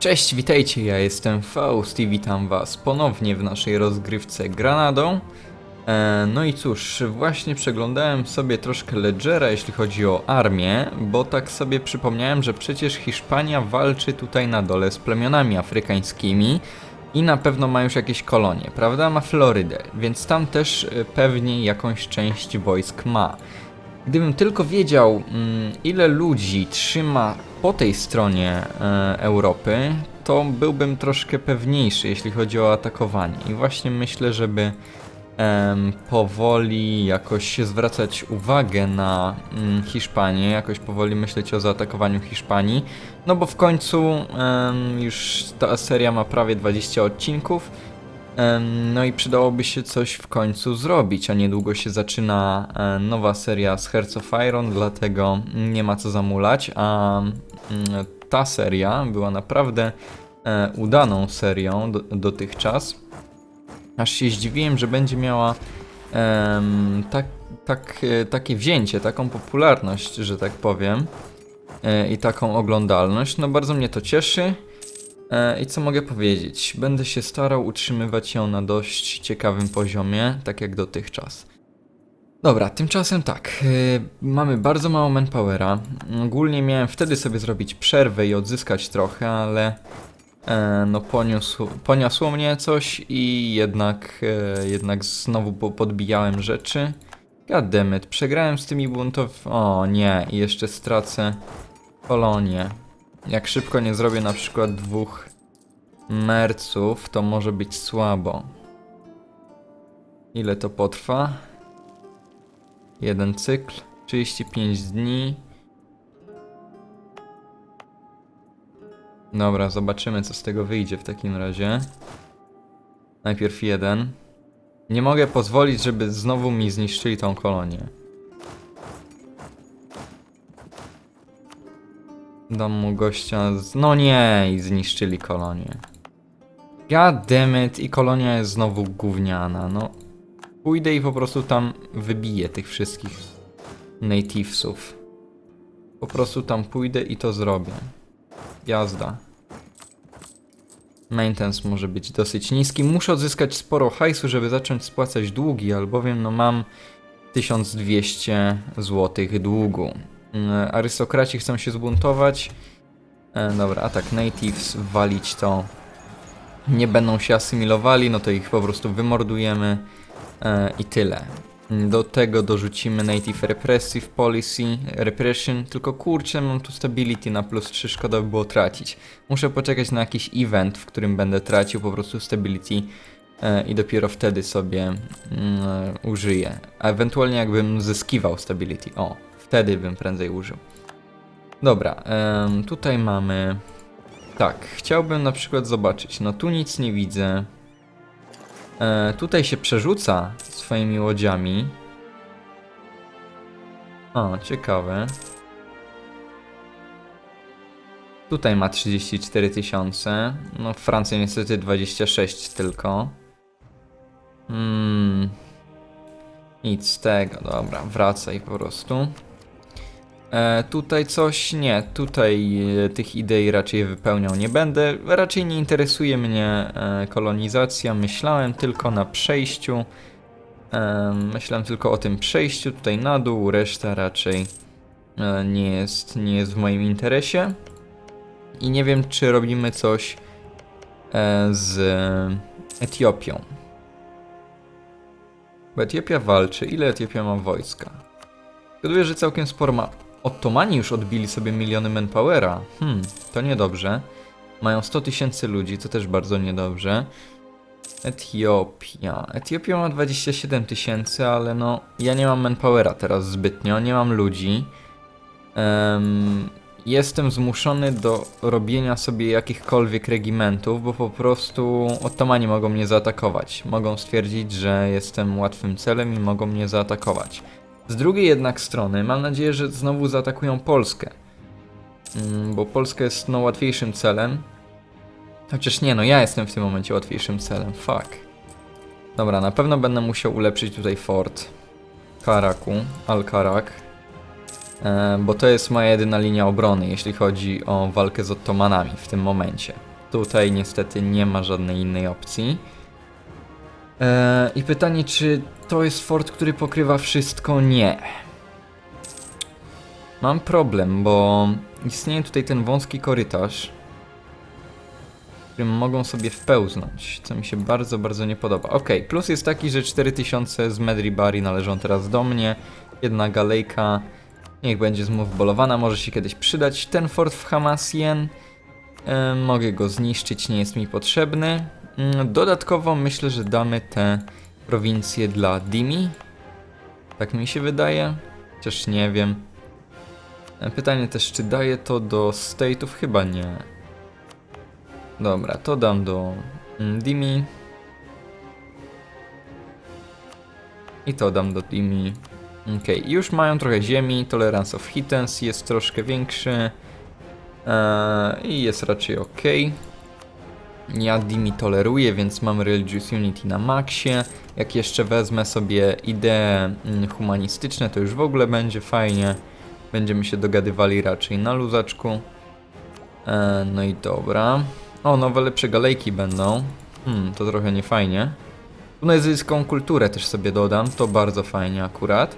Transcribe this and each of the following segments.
Cześć, witajcie, ja jestem Faust i witam was ponownie w naszej rozgrywce Granadą. E, no i cóż, właśnie przeglądałem sobie troszkę Ledgera, jeśli chodzi o armię, bo tak sobie przypomniałem, że przecież Hiszpania walczy tutaj na dole z plemionami afrykańskimi i na pewno ma już jakieś kolonie, prawda? Ma Florydę, więc tam też e, pewnie jakąś część wojsk ma. Gdybym tylko wiedział, mm, ile ludzi trzyma po tej stronie e, Europy, to byłbym troszkę pewniejszy, jeśli chodzi o atakowanie. I właśnie myślę, żeby powoli jakoś zwracać uwagę na mm, Hiszpanię, jakoś powoli myśleć o zaatakowaniu Hiszpanii. No bo w końcu już ta seria ma prawie 20 odcinków. No i przydałoby się coś w końcu zrobić, a niedługo się zaczyna nowa seria z Hearts of Iron, dlatego nie ma co zamulać, a ta seria była naprawdę e, udaną serią do, dotychczas. Aż się zdziwiłem, że będzie miała em, tak, tak, e, takie wzięcie, taką popularność, że tak powiem, e, i taką oglądalność. No bardzo mnie to cieszy. E, I co mogę powiedzieć? Będę się starał utrzymywać ją na dość ciekawym poziomie, tak jak dotychczas. Dobra, tymczasem tak, y, mamy bardzo mało manpowera. Ogólnie miałem wtedy sobie zrobić przerwę i odzyskać trochę, ale e, no poniósł, poniosło mnie coś i jednak, e, jednak znowu po- podbijałem rzeczy. Goddammit, przegrałem z tymi buntow... O nie, i jeszcze stracę kolonię. Jak szybko nie zrobię na przykład dwóch merców, to może być słabo. Ile to potrwa? Jeden cykl, 35 dni. Dobra, zobaczymy co z tego wyjdzie w takim razie. Najpierw jeden. Nie mogę pozwolić, żeby znowu mi zniszczyli tą kolonię. Dam mu gościa z... No nie, i zniszczyli kolonię. God damn it, i kolonia jest znowu gówniana, no. Pójdę i po prostu tam wybiję tych wszystkich nativesów. Po prostu tam pójdę i to zrobię. Jazda. Maintenance może być dosyć niski. Muszę odzyskać sporo hajsu, żeby zacząć spłacać długi, albowiem no mam 1200 zł długu. Mm, Arystokraci chcą się zbuntować. E, dobra, atak natives, walić to. Nie będą się asymilowali, no to ich po prostu wymordujemy e, i tyle. Do tego dorzucimy Native Repressive Policy, Repression, tylko kurczę, mam tu Stability na plus 3, szkoda by było tracić. Muszę poczekać na jakiś event, w którym będę tracił po prostu Stability e, i dopiero wtedy sobie mm, użyję. A ewentualnie jakbym zyskiwał Stability, o, wtedy bym prędzej użył. Dobra, tutaj mamy... Tak, chciałbym na przykład zobaczyć, no tu nic nie widzę. E, tutaj się przerzuca swoimi łodziami. O, ciekawe. Tutaj ma 34 tysiące. No w Francji niestety 26 tylko. Hmm. Nic z tego, dobra, wracaj po prostu. E, tutaj coś nie, tutaj e, tych idei raczej wypełniał nie będę. Raczej nie interesuje mnie e, kolonizacja. Myślałem tylko na przejściu. E, myślałem tylko o tym przejściu tutaj na dół, reszta raczej e, nie jest, nie jest w moim interesie. I nie wiem, czy robimy coś e, z Etiopią. Bo Etiopia walczy. Ile Etiopia ma wojska? Zgaduję, że całkiem sporo ma. Ottomani już odbili sobie miliony manpowera. Hmm, to niedobrze. Mają 100 tysięcy ludzi, to też bardzo niedobrze. Etiopia. Etiopia ma 27 tysięcy, ale no, ja nie mam manpowera teraz zbytnio, nie mam ludzi. Em, jestem zmuszony do robienia sobie jakichkolwiek regimentów, bo po prostu Ottomani mogą mnie zaatakować. Mogą stwierdzić, że jestem łatwym celem i mogą mnie zaatakować. Z drugiej jednak strony mam nadzieję, że znowu zaatakują Polskę. Mm, Bo Polska jest no łatwiejszym celem. Chociaż nie, no ja jestem w tym momencie łatwiejszym celem. Fuck. Dobra, na pewno będę musiał ulepszyć tutaj fort. Karaku, Al-Karak. E, bo to jest moja jedyna linia obrony, jeśli chodzi o walkę z Ottomanami w tym momencie. Tutaj niestety nie ma żadnej innej opcji. Eee, I pytanie, czy to jest fort, który pokrywa wszystko? Nie. Mam problem, bo istnieje tutaj ten wąski korytarz, którym mogą sobie wpełznąć, co mi się bardzo, bardzo nie podoba. Ok, plus jest taki, że 4000 z Medribari należą teraz do mnie. Jedna galejka, niech będzie zmówbolowana, może się kiedyś przydać. Ten fort w Hamasien, e, mogę go zniszczyć, nie jest mi potrzebny. Mm, Dodatkowo myślę, że damy te prowincje dla Dimi. Tak mi się wydaje, chociaż nie wiem. E, Pytanie też, czy daję to do state'ów? Chyba nie. Dobra, to dam do mm, Dimi. I to dam do Dimi. Okej, już mają trochę ziemi, tolerance of hittens jest troszkę większy. Eee, I jest raczej ok. Ja Dimi toleruję, więc mam Religious Unity na maksie. Jak jeszcze wezmę sobie idee mm, humanistyczne, to już w ogóle będzie fajnie. Będziemy się dogadywali raczej na luzaczku. E, no i dobra. O, nowe lepsze galejki będą. Hmm, to trochę niefajnie. Tunezyjską kulturę też sobie dodam, to bardzo fajnie akurat.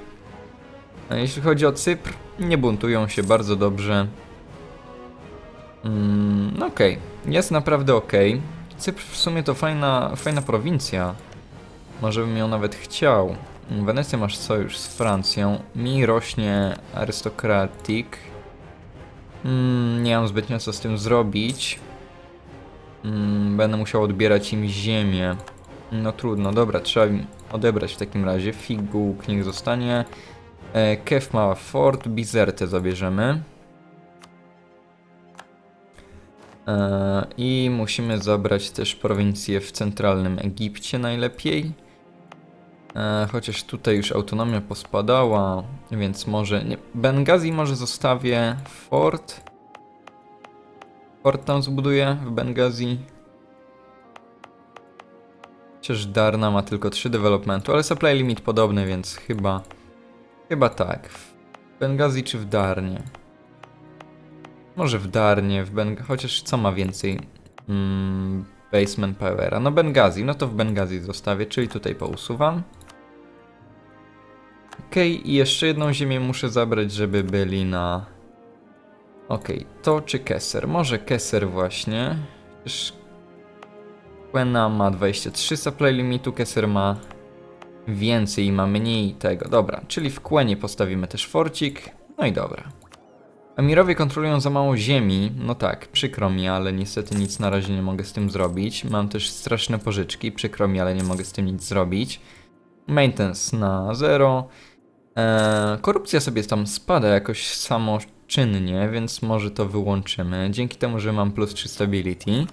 A jeśli chodzi o Cypr, nie buntują się bardzo dobrze. Mm, okej, jest naprawdę okej. Cypr w sumie to fajna, fajna prowincja. Może bym ją nawet chciał. Wenecja masz sojusz z Francją. Mi rośnie arystokratik. Mm, nie mam zbytnio co z tym zrobić. Mm, będę musiał odbierać im ziemię. No trudno, dobra, trzeba im odebrać w takim razie. Figuk niech zostanie. E, Kef ma fort, Bizertę zabierzemy. I musimy zabrać też prowincję w centralnym Egipcie najlepiej. E, chociaż tutaj już autonomia pospadała, więc może. Nie, Bengazi może zostawię fort. Fort tam zbuduję w Bengazi. Chociaż Darna ma tylko 3 developmentu, ale supply limit podobny, więc chyba. Chyba tak. W Bengazi czy w Darnie? Może w Darnie, w Beng... chociaż co ma więcej? Mm, basement powera. No Bengazi, no to w Bengazi zostawię, czyli tutaj pousuwam. Okej, i jeszcze jedną ziemię muszę zabrać, żeby byli na... Okej, to czy Kesser? Może Kesser właśnie. Przecież Quena ma 23 supply limitu, Kesser ma więcej i ma mniej tego. Dobra, czyli w Quenie postawimy też forcik. No i dobra. Emirowie kontrolują za mało ziemi. No tak, przykro mi, ale niestety nic na razie nie mogę z tym zrobić. Mam też straszne pożyczki, przykro mi, ale nie mogę z tym nic zrobić. Maintenance na zero. Eee, korupcja sobie tam spada jakoś samoczynnie, więc może to wyłączymy. Dzięki temu, że mam plus 3 stability.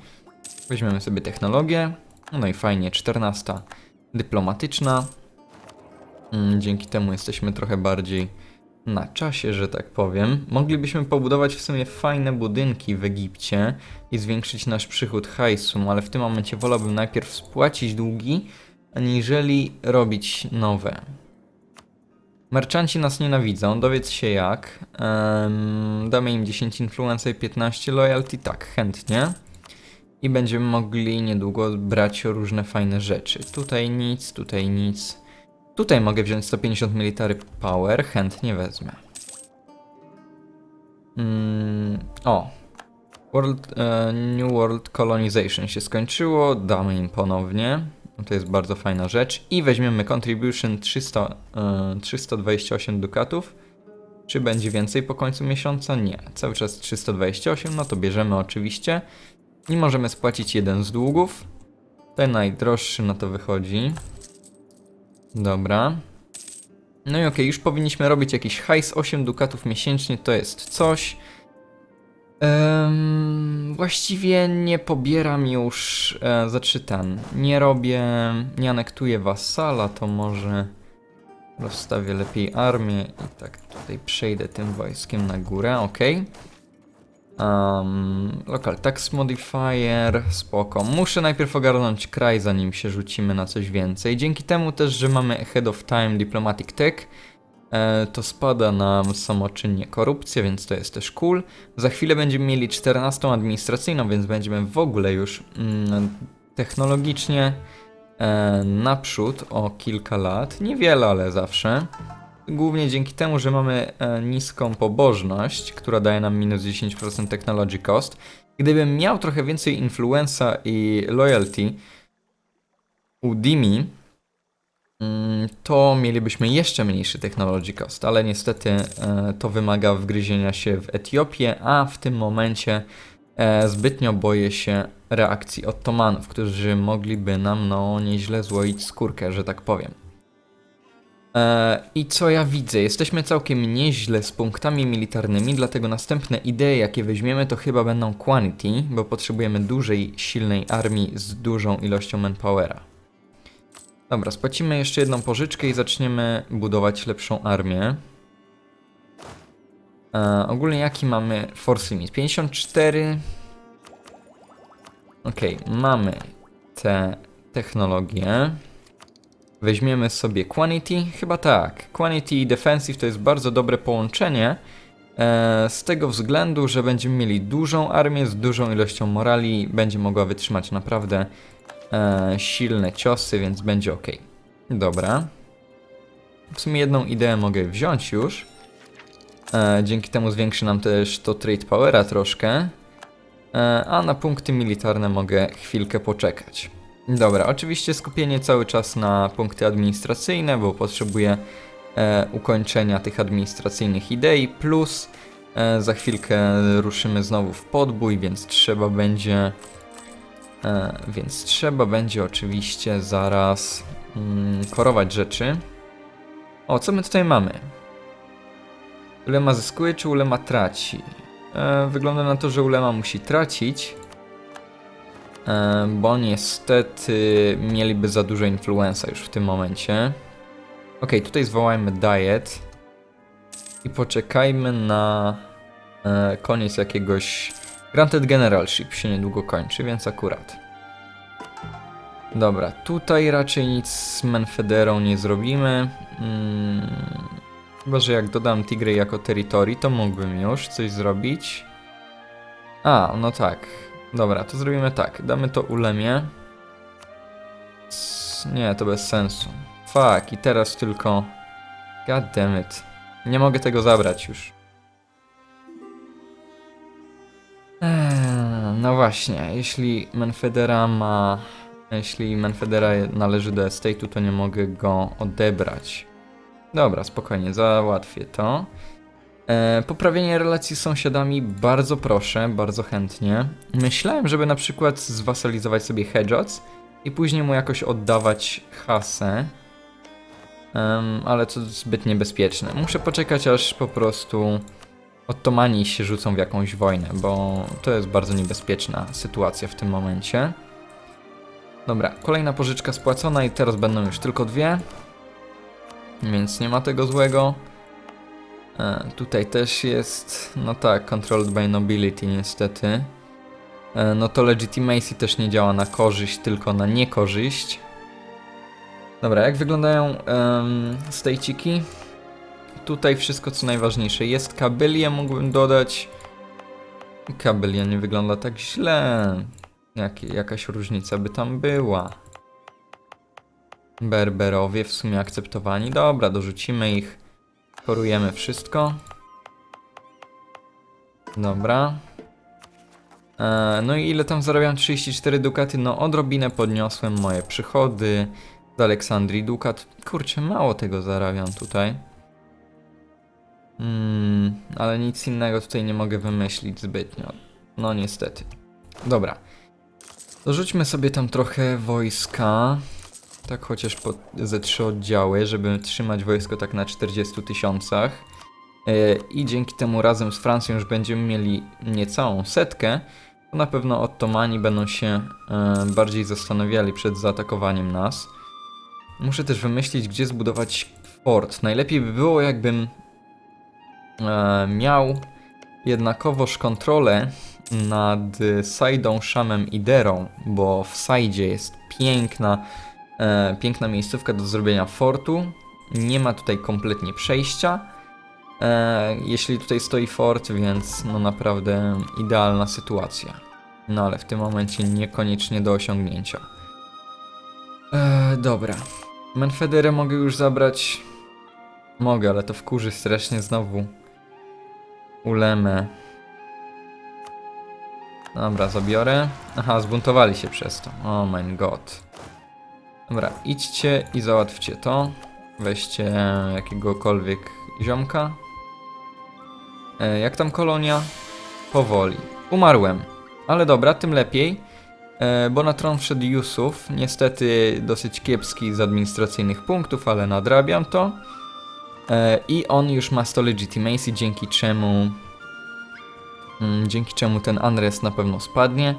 Weźmiemy sobie technologię. No i fajnie, 14 dyplomatyczna. Mm, Dzięki temu jesteśmy trochę bardziej na czasie, że tak powiem. Moglibyśmy pobudować w sumie fajne budynki w Egipcie i zwiększyć nasz przychód hajsu, ale w tym momencie wolałbym najpierw spłacić długi, aniżeli robić nowe. Merchanci nas nienawidzą, dowiedz się jak. Em, damy im 10 influence i 15 loyalty, tak, chętnie. I będziemy mogli niedługo brać różne fajne rzeczy. Tutaj nic, tutaj nic. Tutaj mogę wziąć 150 military power, chętnie wezmę. Mm, o. World, e, New World Colonization się skończyło, damy im ponownie. To jest bardzo fajna rzecz. I weźmiemy contribution 300, e, 328 dukatów. Czy będzie więcej po końcu miesiąca? Nie. Cały czas 328, no to bierzemy oczywiście. I możemy spłacić jeden z długów. Ten najdroższy na to wychodzi. Dobra. No i okej, już powinniśmy robić jakiś hajs. 8 dukatów miesięcznie to jest coś. Em, właściwie nie pobieram już, e, znaczy ten, nie robię, nie anektuję wasala, to może rozstawię lepiej armię i tak tutaj przejdę tym wojskiem na górę, ok. Um, local tax modifier, spoko. Muszę najpierw ogarnąć kraj, zanim się rzucimy na coś więcej. Dzięki temu też, że mamy ahead of time diplomatic tech, e, to spada nam samoczynnie korupcja, więc to jest też cool. Za chwilę będziemy mieli 14 administracyjną, więc będziemy w ogóle już mm, technologicznie e, naprzód o kilka lat. Niewiele, ale zawsze. Głównie dzięki temu, że mamy e, niską pobożność, która daje nam minus 10% technology cost. Gdybym miał trochę więcej influenza i loyalty u Dimi, mm, to mielibyśmy jeszcze mniejszy technology cost, ale niestety e, to wymaga wgryzienia się w Etiopię, a w tym momencie e, zbytnio boję się reakcji Ottomanów, którzy mogliby nam no nieźle złoić skórkę, że tak powiem. E, I co ja widzę? Jesteśmy całkiem nieźle z punktami militarnymi, dlatego następne idee, jakie weźmiemy, to chyba będą quantity, bo potrzebujemy dużej, silnej armii z dużą ilością manpowera. Dobra, spłacimy jeszcze jedną pożyczkę i zaczniemy budować lepszą armię. E, ogólnie jaki mamy force limit? 54. Okej, mamy te technologie. Weźmiemy sobie Quantity, chyba tak. Quantity i Defensive to jest bardzo dobre połączenie. E, z tego względu, że będziemy mieli dużą armię z dużą ilością morali, będzie mogła wytrzymać naprawdę e, silne ciosy, więc będzie ok. Dobra. W sumie jedną ideę mogę wziąć już. E, dzięki temu zwiększy nam też to trade powera troszkę. E, a na punkty militarne mogę chwilkę poczekać. Dobra, oczywiście skupienie cały czas na punkty administracyjne, bo potrzebuję e, ukończenia tych administracyjnych idei, plus e, za chwilkę ruszymy znowu w podbój, więc trzeba będzie e, więc trzeba będzie oczywiście zaraz mm, korować rzeczy. O, co my tutaj mamy? Ulema zyskuje, czy Ulema traci? E, wygląda na to, że Ulema musi tracić. Bo niestety mieliby za dużo influenza już w tym momencie. Ok, tutaj zwołajmy diet i poczekajmy na e, koniec jakiegoś... Granted Generalship się niedługo kończy, więc akurat. Dobra, tutaj raczej nic z Menfederą nie zrobimy. Mm, chyba, że jak dodam Tigray jako terytorii, to mógłbym już coś zrobić. A, no tak. Dobra, to zrobimy tak. Damy to ulemie. Nie, to bez sensu. Fuck, i teraz tylko... God damn it. Nie mogę tego zabrać już. Eee, no właśnie, jeśli Menfedera ma... Jeśli Menfedera należy do estate'u, to nie mogę go odebrać. Dobra, spokojnie, załatwię to. E, poprawienie relacji z sąsiadami, bardzo proszę, bardzo chętnie. Myślałem, żeby na przykład zwasalizować sobie Hedgehogs i później mu jakoś oddawać hasę. Em, ale to zbyt niebezpieczne. Muszę poczekać, aż po prostu Ottomani się rzucą w jakąś wojnę, bo to jest bardzo niebezpieczna sytuacja w tym momencie. Dobra, kolejna pożyczka spłacona i teraz będą już tylko dwie. Więc nie ma tego złego. E, tutaj też jest, no tak, controlled by nobility niestety. E, no to legitimacy też nie działa na korzyść, tylko na niekorzyść. Dobra, jak wyglądają um, stejciki? Tutaj wszystko co najważniejsze. Jest kabylia, mógłbym dodać. Kabylia nie wygląda tak źle. Jak, jakaś różnica by tam była. Berberowie w sumie akceptowani. Dobra, dorzucimy ich. Korujemy wszystko. Dobra. E, no i ile tam zarabiam? 34 dukaty. No odrobinę podniosłem moje przychody. Z Aleksandrii dukat. Kurczę, mało tego zarabiam tutaj. Hmm, ale nic innego tutaj nie mogę wymyślić zbytnio. No niestety. Dobra. Dorzućmy sobie tam trochę wojska. Tak chociaż po, ze trzy oddziały, żeby trzymać wojsko tak na 40 tysiącach. E, I dzięki temu razem z Francją już będziemy mieli niecałą setkę. To na pewno Ottomani będą się e, bardziej zastanawiali przed zaatakowaniem nas. Muszę też wymyślić, gdzie zbudować fort. Najlepiej by było, jakbym e, miał jednakowoż kontrolę nad Saidą, Szamem i Derą, bo w Saidzie jest piękna, e, piękna miejscówka do zrobienia fortu. Nie ma tutaj kompletnie przejścia. E, jeśli tutaj stoi fort, więc no naprawdę idealna sytuacja. No ale w tym momencie niekoniecznie do osiągnięcia. E, dobra. Menfederę mogę już zabrać. Mogę, ale to wkurzy strasznie znowu. Ulemę. Dobra, zabiorę. Aha, zbuntowali się przez to. Oh my god. Dobra, idźcie i załatwcie to. Weźcie jakiegokolwiek ziomka. E, jak tam kolonia? Powoli. Umarłem. Ale dobra, tym lepiej. E, bo na tron wszedł Yusuf. Niestety dosyć kiepski z administracyjnych punktów, ale nadrabiam to. E, I on już ma 100 legitimacy, dzięki czemu mm, dzięki czemu ten unrest na pewno spadnie.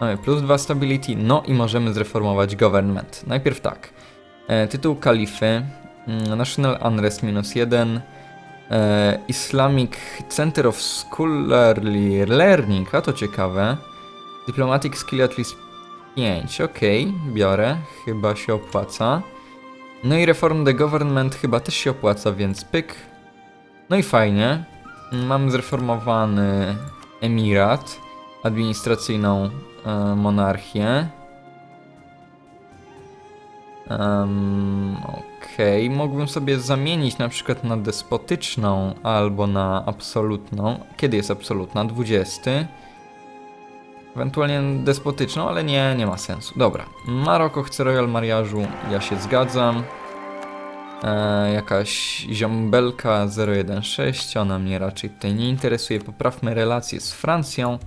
Mamy plus 2 stability, no i możemy zreformować government. Najpierw tak. E, tytuł kalify, mm, National Unrest minus 1, e, Islamic Center of Scholarly Learning, a to ciekawe. Diplomatic Skill at least 5, okej, biorę, chyba się opłaca. No i Reform the Government chyba też się opłaca, więc pyk. No i fajnie. Mam zreformowany emirat, administracyjną e, monarchię. Um, Okej, mógłbym sobie zamienić na przykład na despotyczną albo na absolutną. Kiedy jest absolutna? 20. Ewentualnie despotyczną, ale nie, nie ma sensu. Dobra, Maroko chce Royal Mariażu, ja się zgadzam. E, jakaś ziombelka 016, ona mnie raczej tutaj nie interesuje. Poprawmy relacje z Francją.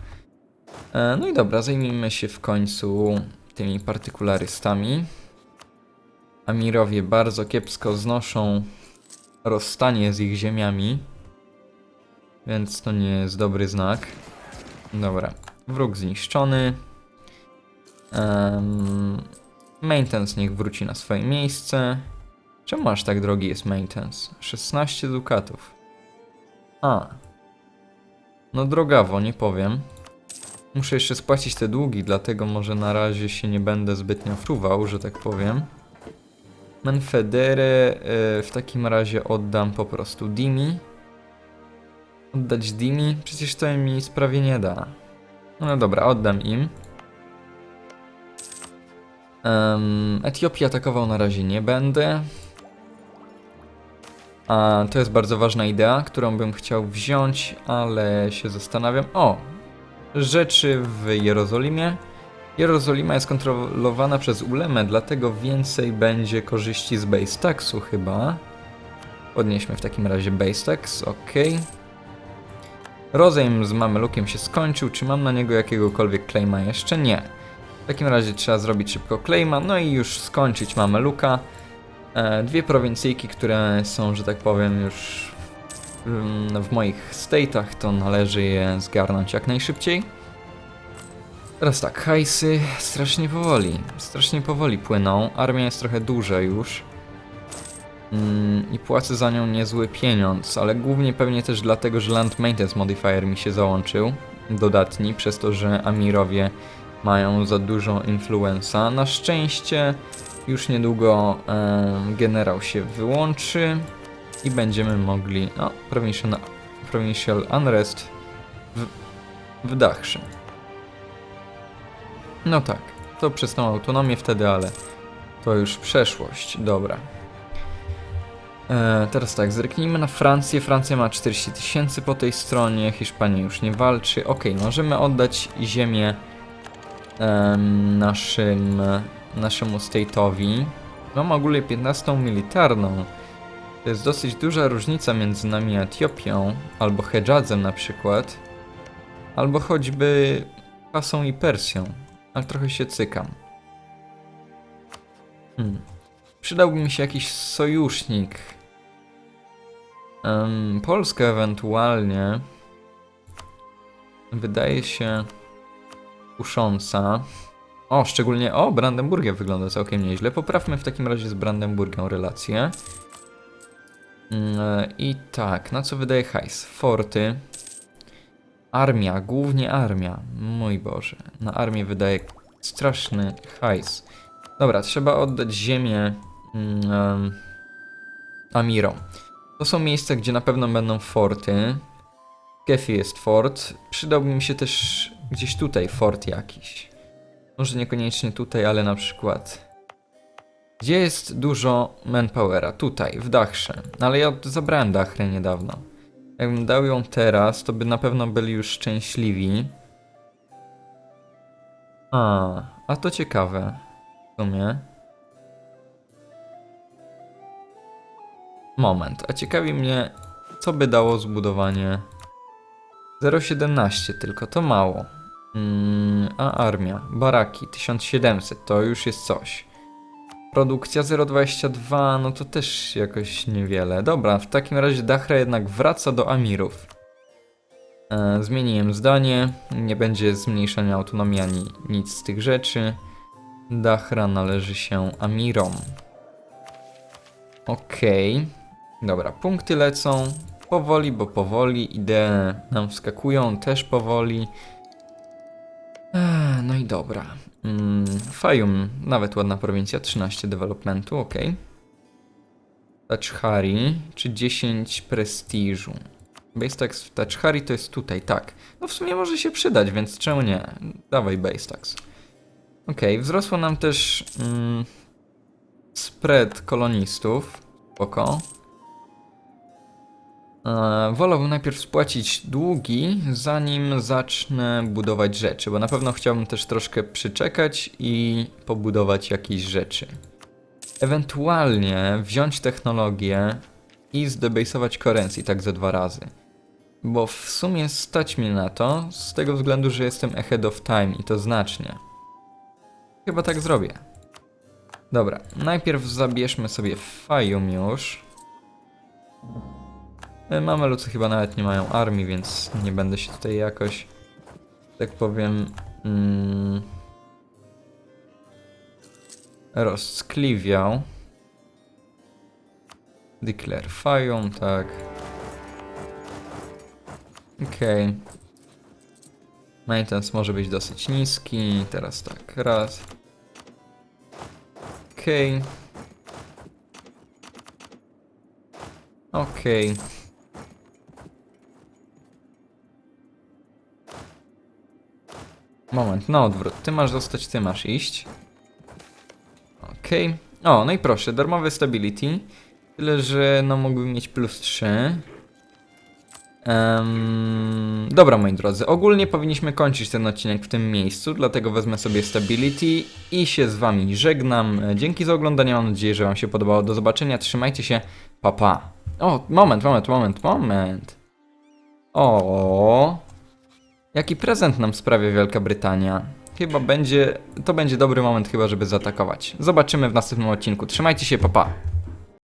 E, no i dobra, zajmijmy się w końcu tymi partykularystami. Amirowie bardzo kiepsko znoszą rozstanie z ich ziemiami, więc to nie jest dobry znak. Dobra, wróg zniszczony. Um, maintenance niech wróci na swoje miejsce. Czemu aż tak drogi jest maintenance? 16 dukatów. A. No drogawo, nie powiem. Muszę jeszcze spłacić te długi, dlatego może na razie się nie będę zbytnio fruwał, że tak powiem. Menfederę y, w takim razie oddam po prostu Dimi. Oddać Dimi? Przecież to mi sprawie nie da. No dobra, oddam im. Em, Etiopii atakował na razie nie będę. A to jest bardzo ważna idea, którą bym chciał wziąć, ale się zastanawiam. O! Rzeczy w Jerozolimie. Jerozolima jest kontrolowana przez Ulemę, dlatego więcej będzie korzyści z base taxu chyba. Podnieśmy w takim razie base tax, ok. Rozejm z Mamelukiem się skończył, czy mam na niego jakiegokolwiek claima jeszcze? Nie. W takim razie trzeba zrobić szybko claima, no i już skończyć Mameluka. E, dwie prowincyjki, które są, że tak powiem, już w moich state'ach, to należy je zgarnąć jak najszybciej. Teraz tak, hajsy strasznie powoli, strasznie powoli płyną. Armia jest trochę duża już. Mm, I płacę za nią niezły pieniądz, ale głównie pewnie też dlatego, że Land Maintenance Modifier mi się załączył. Dodatni, przez to, że Amirowie mają za dużo influenza. Na szczęście już niedługo em, generał się wyłączy i będziemy mogli. O, Provincial, provincial Unrest w, w Dachszy. No tak, to przez tą autonomię wtedy, ale to już przeszłość. Dobra. E, teraz tak, zerknijmy na Francję. Francja ma 40 tysięcy po tej stronie, Hiszpania już nie walczy. Ok, możemy oddać ziemię em, naszym, naszemu state'owi. Mam ogólnie 15 militarną. To jest dosyć duża różnica między nami a Etiopią, albo Hedżadzem na przykład, albo choćby Pasą i Persją, ale trochę się cykam. Hmm. Przydałby mi się jakiś sojusznik. Em, Polska ewentualnie. Wydaje się kusząca. O, szczególnie. O, Brandenburgia wygląda całkiem nieźle. Poprawmy w takim razie z Brandenburgą relację. Mm, e, I tak, na co wydaje hajs? Forty. Armia, głównie armia. Mój Boże, na armię wydaje straszny hajs. Dobra, trzeba oddać ziemię mm, em, Amiro. To są miejsca, gdzie na pewno będą forty. Kefi jest fort. Przydałby mi się też gdzieś tutaj fort jakiś. Może niekoniecznie tutaj, ale na przykład... Gdzie jest dużo manpowera? Tutaj, w Dachrze. Ale ja zabrałem Dachrę niedawno. Jakbym dał ją teraz, to by na pewno byli już szczęśliwi. A, a to ciekawe. W sumie. Moment, a ciekawi mnie, co by dało zbudowanie 0,17 tylko, to mało. Mm, a armia, baraki 1700, to już jest coś. Produkcja 0,22, no to też jakoś niewiele. Dobra, w takim razie Dachra jednak wraca do Amirów. E, zmieniłem zdanie, nie będzie zmniejszania autonomii ani nic z tych rzeczy. Dachra należy się Amirom. Okej. Dobra, punkty lecą. Powoli, bo powoli. Idee nam wskakują też powoli. Ech, no i dobra. Mm, Fayum, nawet ładna prowincja, 13 developmentu, ok. Tachari, czy 10 prestiżu. Base tax w Tachari to jest tutaj, tak. No w sumie może się przydać, więc czemu nie? Dawaj base tax. Ok, wzrosło nam też mm, spread kolonistów. Spoko. E, wolałbym najpierw spłacić długi, zanim zacznę budować rzeczy, bo na pewno chciałbym też troszkę przyczekać i pobudować jakieś rzeczy. Ewentualnie wziąć technologię i zdebaseować currency tak ze dwa razy. Bo w sumie stać mnie na to, z tego względu, że jestem ahead of time i to znacznie. Chyba tak zrobię. Dobra, najpierw zabierzmy sobie Fayum już. E, Mamelucy chyba nawet nie mają armii, więc nie będę się tutaj jakoś, tak powiem, mm, rozkliwiał. Declare Fayum, tak. Okej. Okay. Maintenance może być dosyć niski. Teraz tak, raz. Okej. Okej. Moment, na odwrót. Ty masz zostać, ty masz iść. Okej. O, no i proszę, darmowe stability. Tyle, że no mógłbym mieć plus 3. Em, dobra, moi drodzy, ogólnie powinniśmy kończyć ten odcinek w tym miejscu, dlatego wezmę sobie stability i się z wami żegnam. Dzięki za oglądanie, mam nadzieję, że wam się podobało. Do zobaczenia, trzymajcie się, pa pa. O, moment, moment, moment, moment. O, jaki prezent nam sprawia Wielka Brytania? Chyba będzie, to będzie dobry moment chyba, żeby zaatakować. Zobaczymy w następnym odcinku. Trzymajcie się, pa pa.